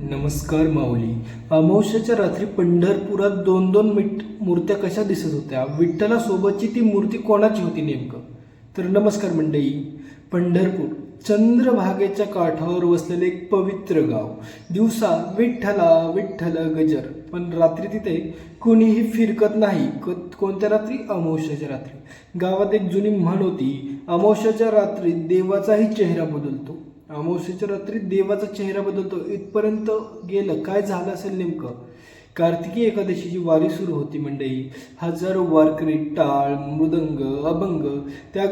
नमस्कार माऊली. अमावस्याच्या रात्री पंढरपुरात दोन दोन मीठ मूर्त्या कशा दिसत होत्या? विठ्ठलासोबतची ती मूर्ती कोणाची होती नेमकं? तर नमस्कार मंडई पंढरपूर चंद्रभागेच्या काठावर वसलेले एक पवित्र गाव. दिवसा विठ्ठला विठ्ठल गजर. पण रात्री तिथे कोणीही फिरकत नाही. कोणत्या रात्री? अमावस्याच्या रात्री. गावात एक जुनी म्हण होती अमावस्याच्या रात्री देवाचाही चेहरा बदलतो. अमावस्येच्या रात्री देवाचा चेहरा बदलतो. इथपर्यंत गेलं काय झालं असेल नेमकं? कार्तिकी एकादशीची वारी सुरू होती मंडई हजारो वारकरी टाळ मृदंग अभंग त्या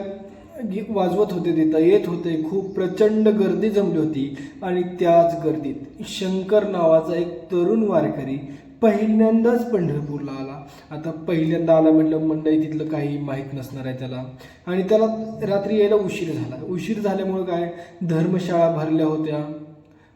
वाजवत होते तिथं येत होते. खूप प्रचंड गर्दी जमली होती आणि त्याच गर्दीत शंकर नावाचा एक तरुण वारकरी पहिल्यांदाच पंढरपूरला आला. आता पहिल्यांदा आला म्हटलं मंडई तिथलं काही माहीत नसणार आहे त्याला. आणि त्याला रात्री यायला उशीर झाला. उशीर झाल्यामुळं काय? धर्मशाळा भरल्या होत्या.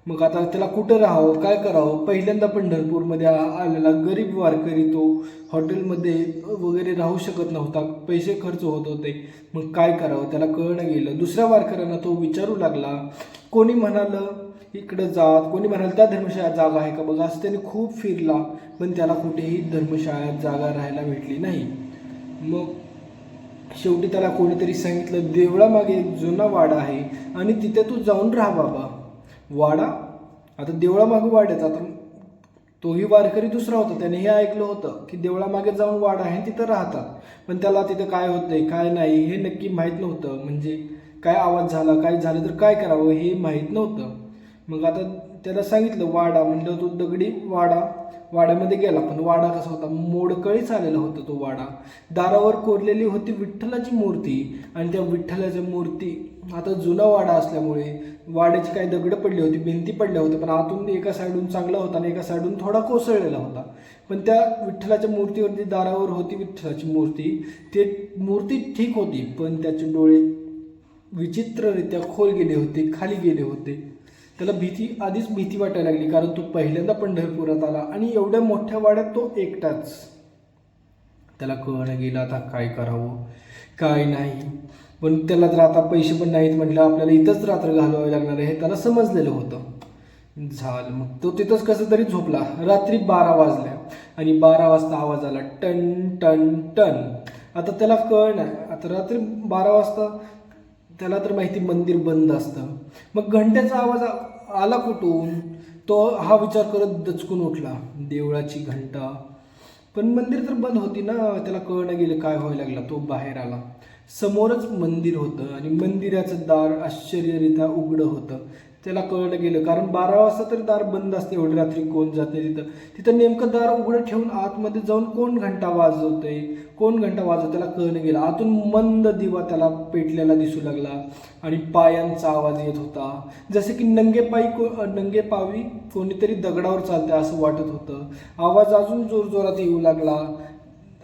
मग आता त्याला कुठं राहावं? काय करावं? पहिल्यांदा पंढरपूरमध्ये आलेला गरीब वारकरी तो हॉटेलमध्ये वगैरे राहू शकत नव्हता. पैसे खर्च होत होते. मग काय करावं? त्याला कळणं गेलं. दुसऱ्या वारकऱ्यांना तो विचारू लागला कोणी म्हणालं इकडं जात. कोणी म्हणाल त्या धर्मशाळेत जागा आहे का? बघा असं त्याने खूप फिरला पण त्याला कुठेही धर्मशाळेत जागा राहायला भेटली नाही. मग शेवटी त्याला कोणीतरी सांगितलं देवळामागे एक जुना वाडा आहे आणि तिथे तू जाऊन राहा बाबा. वाडा? आता देवळामागे वाड्याचा आता तोही वारकरी दुसरा होता त्याने हे ऐकलं होतं की देवळामागे जाऊन वाडा आहे तिथं राहतात. पण त्याला तिथं काय होतंय काय नाही हे नक्की माहीत नव्हतं. म्हणजे काय आवाज झाला काय झालं तर काय करावं हे माहीत नव्हतं. मग आता त्याला सांगितलं वाडा म्हणलं तो दगडी वाडा. वाड्यामध्ये गेला पण वाडा कसा होता? मोडकळीच आलेला होता तो वाडा. दारावर कोरलेली होती विठ्ठलाची मूर्ती आणि त्या विठ्ठलाच्या मूर्ती आता जुना वाडा असल्यामुळे वाड्याची काही दगडं पडली होती भिंती पडल्या होत्या पण आतून एका साईडून चांगला होता आणि एका साईडून थोडा कोसळलेला होता. पण त्या विठ्ठलाच्या मूर्तीवरती दारावर होती विठ्ठलाची मूर्ती. ते मूर्ती ठीक होती पण त्याचे डोळे विचित्ररित्या खोल गेले होते खाली गेले होते. त्याला भीती आधीच भीती वाटायला लागली कारण तो पहिल्यांदा पंढरपुरात आला आणि एवढ्या मोठ्या वाड्यात तो एकटाच. त्याला कळणं गेलं आता काय करावं? काय नाही. पण त्याला जर आता पैसे पण नाहीत म्हटलं आपल्याला इथंच रात्र घालवावी लागणार आहे हे त्याला समजलेलं होतं. झालं मग तो तिथंच कसं तरी झोपला. रात्री बारा वाजल्या आणि बारा वाजता आवाज आला टन टन टन. आता त्याला कळ नाही आता रात्री बारा वाजता त्याला तर माहिती मंदिर बंद असतं. मग घंट्याचा आवाज आला कुठून? तो हा विचार करत दचकून उठला. देवळाची घंटा. पण मंदिर तर बंद होती ना त्याला कळणं गेलं काय व्हायला लागला तो बाहेर आला. समोरच मंदिर होतं आणि मंदिराचं दार आश्चर्यरित्या उघडं होतं. त्याला कळलं गेलं. कारण बारा वाजता तरी दार बंद असते एवढी रात्री कोण जाते तिथं. तिथं नेमकं दार उघडं ठेवून आतमध्ये जाऊन कोण घंटा वाजवतंय? कोण घंटा वाजवत त्याला कळणं गेलं. आतून मंद दिवा त्याला पेटलेला दिसू लागला आणि पायांचा आवाज येत होता. जसे की नंगे पायी को नंगे पावी कोणीतरी दगडावर चालते असं वाटत होतं. आवाज अजून जोरजोरात येऊ लागला.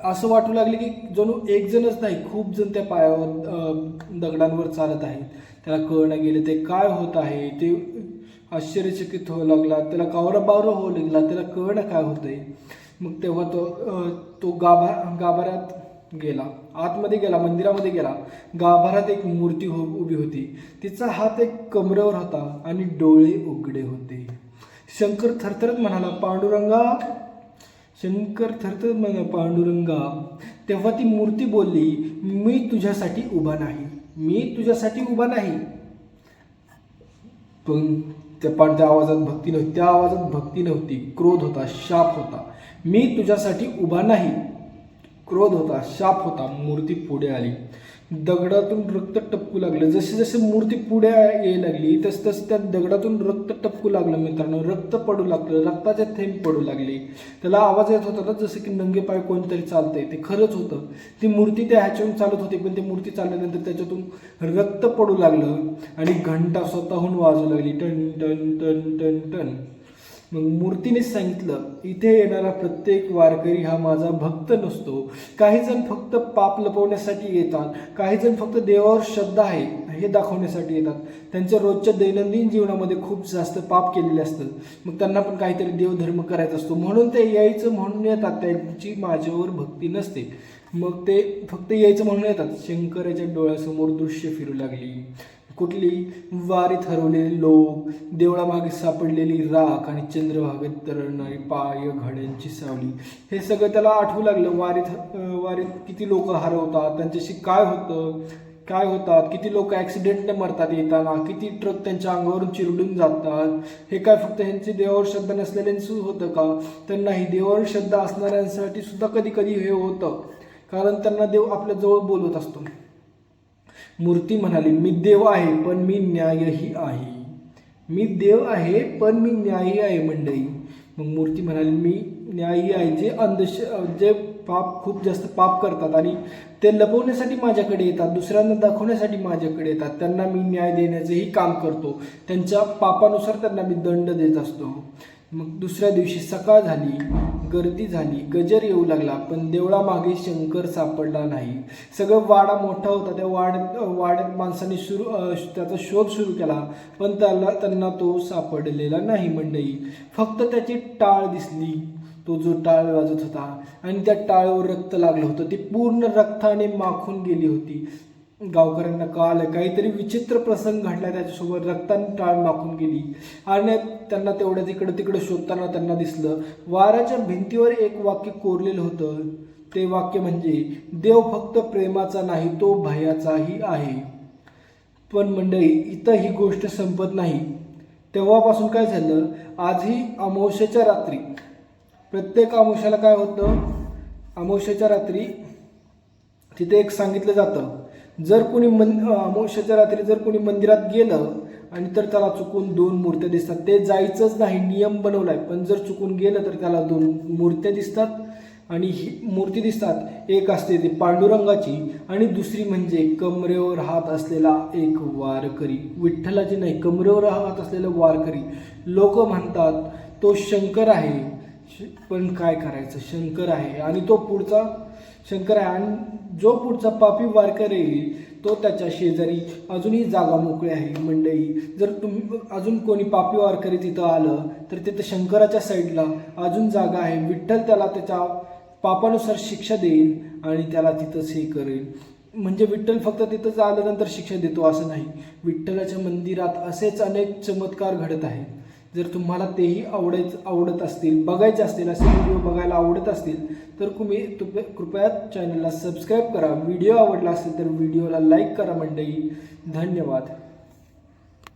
असं वाटू लागले की जणू एक जणच नाही खूप जण त्या पायावर दगडांवर चालत आहेत. त्याला कळणं गेलं ते काय होत आहे? ते आश्चर्यचकित होऊ लागला त्याला कावरबावर होऊ लागला त्याला कळणं काय होतंय. मग तेव्हा तो तो गाभा गाभाऱ्यात गेला आतमध्ये गेला मंदिरामध्ये गेला. गाभाऱ्यात एक मूर्ती हो उभी होती. तिचा हात एक कमरेवर होता आणि डोळे उघडे होते. शंकर थरथरत म्हणाला पांडुरंगा शंकर थरथर मग पांडुरंगा तेव्हा ती मूर्ती बोलली मी तुझ्यासाठी उभा नाही. मी तुझ्यासाठी उभा नाही. पण त्या पण त्या आवाजात भक्ती नव्हती त्या आवाजात भक्ती नव्हती. क्रोध होता शाप होता. मी तुझ्यासाठी उभा नाही. क्रोध होता शाप होता. मूर्ती पुढे आली. दगडातून रक्त टपकू लागलं. जसे जसे मूर्ती पुढे यायला लागली तस तसं त्या दगडातून रक्त टपकू लागलं मित्रांनो. रक्त पडू लागलं रक्ताचे थेंब पडू लागले. त्याला आवाज येत होता ना जसं की नंगे पाय कोणतरी चालतंय. ते खरंच होतं. ती मूर्ती त्या ह्याच्यावरून चालत होती पण ती मूर्ती चालल्यानंतर त्याच्यातून रक्त पडू लागलं आणि घंटा स्वतःहून वाजू लागली. टन टन टन टन टन. मग मूर्तीनेच सांगितलं इथे येणारा प्रत्येक वारकरी हा माझा भक्त नसतो. काही जण फक्त पाप लपवण्यासाठी येतात काही जण फक्त देवावर श्रद्धा आहे हे दाखवण्यासाठी येतात. त्यांच्या रोजच्या दैनंदिन जीवनामध्ये खूप जास्त पाप केलेले असतं मग त्यांना पण काहीतरी देवधर्म करायचा असतो. म्हणून ते यायचं म्हणून येतात. त्यांची माझ्यावर भक्ती नसते. मग ते फक्त यायचं म्हणून येतात. शंकराच्या डोळ्यासमोर दृश्य फिरू लागली. कुठली वारीत हरवलेले लोक देवळामागे सापडलेली राख आणि चंद्रभागेत तरळणारी पाय घड्यांची सावली हे सगळं त्याला आठवू लागलं. वारीत वारीत किती लोक हरवतात त्यांच्याशी काय होतं काय होतात किती लोक ॲक्सिडेंटने मरतात येताना किती ट्रक त्यांच्या अंगावरून चिरडून जातात हे काय फक्त ह्यांची देवावर श्रद्धा नसलेल्यांचं होतं का? तर नाही देवावर श्रद्धा असणाऱ्यांसाठी सुद्धा कधी कधी हे होतं. कारण त्यांना देव आपल्या जवळ बोलवत असतो. मूर्ती म्हणाली मी देव आहे पण मी न्यायही आहे. मी देव आहे पण मी न्यायी आहे मंडळी. मग मूर्ती म्हणाली मी न्यायी आहे जे अंधश जे पाप खूप जास्त पाप करतात आणि ते लपवण्यासाठी माझ्याकडे येतात दुसऱ्यांना दाखवण्यासाठी माझ्याकडे येतात त्यांना मी न्याय देण्याचंही काम करतो त्यांच्या पापानुसार त्यांना मी दंड देत असतो. मग दुसऱ्या दिवशी सकाळ झाली गर्दी झाली गजर येऊ लागला पण देवळामागे शंकर सापडला नाही. सगळं वाडा मोठा होता त्या वाड्यात वाड्यात माणसांनी सुरू त्याचा शोध सुरू केला पण त्याला त्यांना तो सापडलेला नाही मंडई फक्त त्याची टाळ दिसली तो जो टाळ वाजत होता आणि त्या टाळेवर रक्त लागलं होतं ती पूर्ण रक्ताने माखून गेली होती. गावकऱ्यांना कळालं काहीतरी विचित्र प्रसंग घडला त्याच्यासोबत रक्तान टाळ माखून गेली. आणि त्यांना तेवढ्या तिकडं तिकडं शोधताना त्यांना दिसलं वाराच्या भिंतीवर एक वाक्य कोरलेलं होतं. ते वाक्य म्हणजे देव फक्त प्रेमाचा नाही तो भयाचाही आहे. पण मंडळी इथं ही गोष्ट संपत नाही. तेव्हापासून काय झालं? आजही अमावश्याच्या रात्री. प्रत्येक अमावश्याला काय होतं? अमावश्याच्या रात्री तिथे एक सांगितलं जातं. जर कोणी मन अमावश्याच्या रात्री जर कोणी मंदिरात गेलं आणि तर त्याला चुकून दोन मूर्त्या दिसतात. ते जायचंच नाही नियम बनवलाय. पण जर चुकून गेलं तर त्याला दोन मूर्त्या दिसतात आणि ही मूर्ती दिसतात. एक असते ती पांडुरंगाची आणि दुसरी म्हणजे कमरेवर हात असलेला एक वारकरी. विठ्ठलाची नाही कमरेवर हात असलेला वारकरी. लोक म्हणतात तो शंकर आहे. श- पण काय करायचं? शंकर आहे. आणि तो पुढचा शंकर आहे आणि जो पुढचा पापी वारकर येईल तो त्याच्या शेजारी अजूनही जागा मोकळी आहे. मंडई जर तुम्ही अजून कोणी पापी वारकरी तिथं आलं तर तिथं शंकराच्या साईडला अजून जागा आहे. विठ्ठल त्याला त्याच्या पापानुसार शिक्षा देईल आणि त्याला तिथंच हे करेल. म्हणजे विठ्ठल फक्त तिथंच आल्यानंतर शिक्षा देतो असं नाही. विठ्ठलाच्या मंदिरात असेच अनेक चमत्कार घडत आहेत. जर तुम्हाला तेही आवडायचं आवडत असतील बघायचे असतील असे व्हिडिओ बघायला आवडत असतील तर तुम्ही कृपया चॅनलला सबस्क्राईब करा. व्हिडिओ आवडला असेल तर व्हिडिओला लाईक करा मंडळी. धन्यवाद.